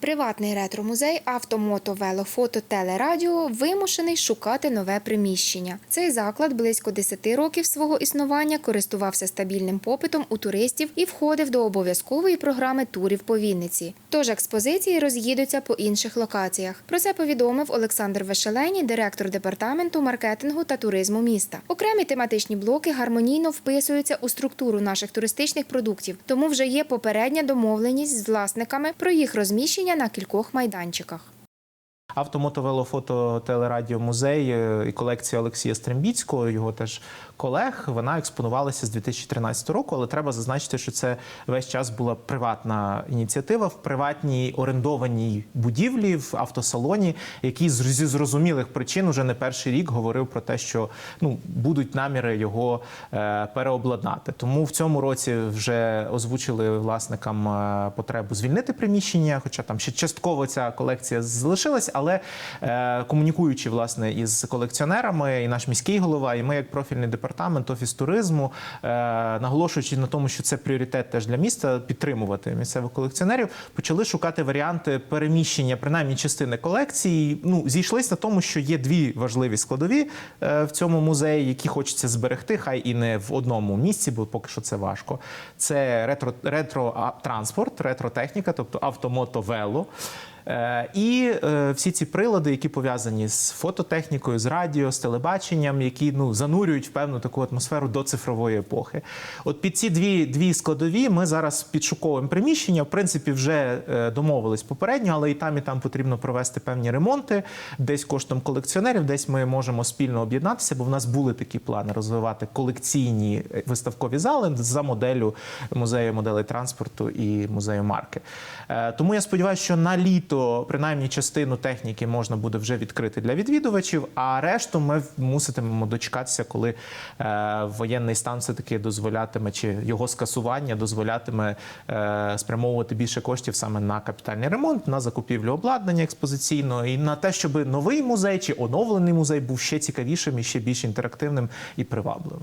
Приватний ретро-музей автомото, вело, фото, теле, вимушений шукати нове приміщення. Цей заклад близько 10 років свого існування користувався стабільним попитом у туристів і входив до обов'язкової програми турів по Вінниці. Тож експозиції роз'їдуться по інших локаціях. Про це повідомив Олександр Вешелені, директор департаменту маркетингу та туризму міста. Окремі тематичні блоки гармонійно вписуються у структуру наших туристичних продуктів, тому вже є попередня домовленість з власниками про їх розміщення на кількох майданчиках. Автомотовело фото телерадіо музей е, і колекція Олексія Стрембіцького, його теж колег. Вона експонувалася з 2013 року, але треба зазначити, що це весь час була приватна ініціатива в приватній орендованій будівлі в автосалоні, який зі зрозумілих причин уже не перший рік говорив про те, що ну будуть наміри його е, переобладнати. Тому в цьому році вже озвучили власникам е, потребу звільнити приміщення, хоча там ще частково ця колекція залишилась, але е, комунікуючи власне із колекціонерами, і наш міський голова, і ми, як профільний департамент, офіс туризму, е, наголошуючи на тому, що це пріоритет теж для міста підтримувати місцевих колекціонерів, почали шукати варіанти переміщення принаймні частини колекції. Ну зійшлись на тому, що є дві важливі складові е, в цьому музеї, які хочеться зберегти, хай і не в одному місці, бо поки що це важко. Це ретро ретро-транспорт, ретро-техніка, тобто автомото вело. Е, І е, всі ці прилади, які пов'язані з фототехнікою, з радіо, з телебаченням, які ну занурюють в певну таку атмосферу до цифрової епохи. От під ці дві, дві складові ми зараз підшуковуємо приміщення. В принципі, вже е, домовились попередньо, але і там, і там потрібно провести певні ремонти, десь коштом колекціонерів, десь ми можемо спільно об'єднатися, бо в нас були такі плани розвивати колекційні виставкові зали за моделлю музею моделей транспорту і музею марки. Тому я сподіваюся, що на літо принаймні частину техніки можна буде вже відкрити для відвідувачів, а решту ми муситимемо дочекатися, коли е, воєнний стан все таки дозволятиме чи його скасування дозволятиме е, спрямовувати більше коштів саме на капітальний ремонт, на закупівлю обладнання експозиційного і на те, щоб новий музей чи оновлений музей був ще цікавішим і ще більш інтерактивним і привабливим.